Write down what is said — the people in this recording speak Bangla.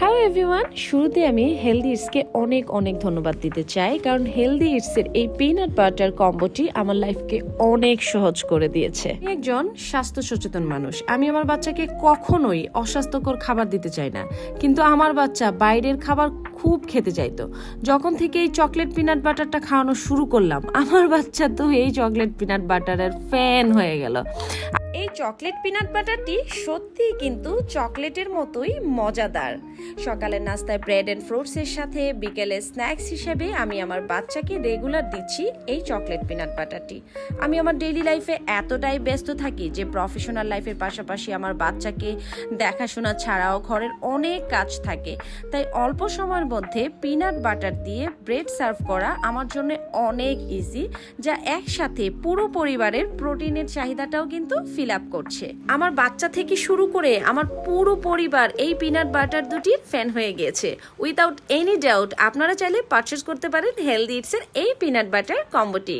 হ্যালো এভরিওয়ান শুরুতে আমি হেলদি ইটসকে অনেক অনেক ধন্যবাদ দিতে চাই, কারণ হেলদি ইটসের এই পিনাট বাটার কম্বোটি আমার লাইফকে অনেক সহজ করে দিয়েছে। একজন স্বাস্থ্য সচেতন মানুষ। আমি আমার বাচ্চাকে কখনোই অস্বাস্থ্যকর খাবার দিতে চাই না। কিন্তু আমার বাচ্চা বাইরের খাবার খুব খেতে চাইতো। যখন থেকে এই চকলেট পিনাট বাটারটা খাওয়ানো শুরু করলাম, আমার বাচ্চা তো এই চকলেট পিনাট বাটারের ফ্যান হয়ে গেল। এই চকলেট পিনাট বাটারটি সত্যিই কিন্তু চকলেটের মতোই মজাদার। সকালের নাস্তায় ব্রেড অ্যান্ড ফ্রুটসের সাথে, বিকেলে স্ন্যাক্স হিসেবে আমি আমার বাচ্চাকে রেগুলার দিচ্ছি এই চকলেট পিনাট বাটারটি। আমি আমার ডেইলি লাইফে এতটাই ব্যস্ত থাকি যে প্রফেশনাল লাইফের পাশাপাশি আমার বাচ্চাকে দেখাশোনা ছাড়াও ঘরের অনেক কাজ থাকে। তাই অল্প সময়ের মধ্যে পিনাট বাটার দিয়ে ব্রেড সার্ভ করা আমার জন্য অনেক ইজি যা একসাথে পুরো পরিবারের প্রোটিনের চাহিদাটাও কিন্তু ফিল আপ করছে। আমার বাচ্চা থেকে শুরু করে আমার পুরো পরিবার এই পিনাট বাটার দুটির ফ্যান হয়ে গিয়েছে উইদাউট এনি ডাউট আপনারা চাইলে পারচেস করতে পারেন হেলদি ইটসের এই পিনাট বাটার কম্বোটি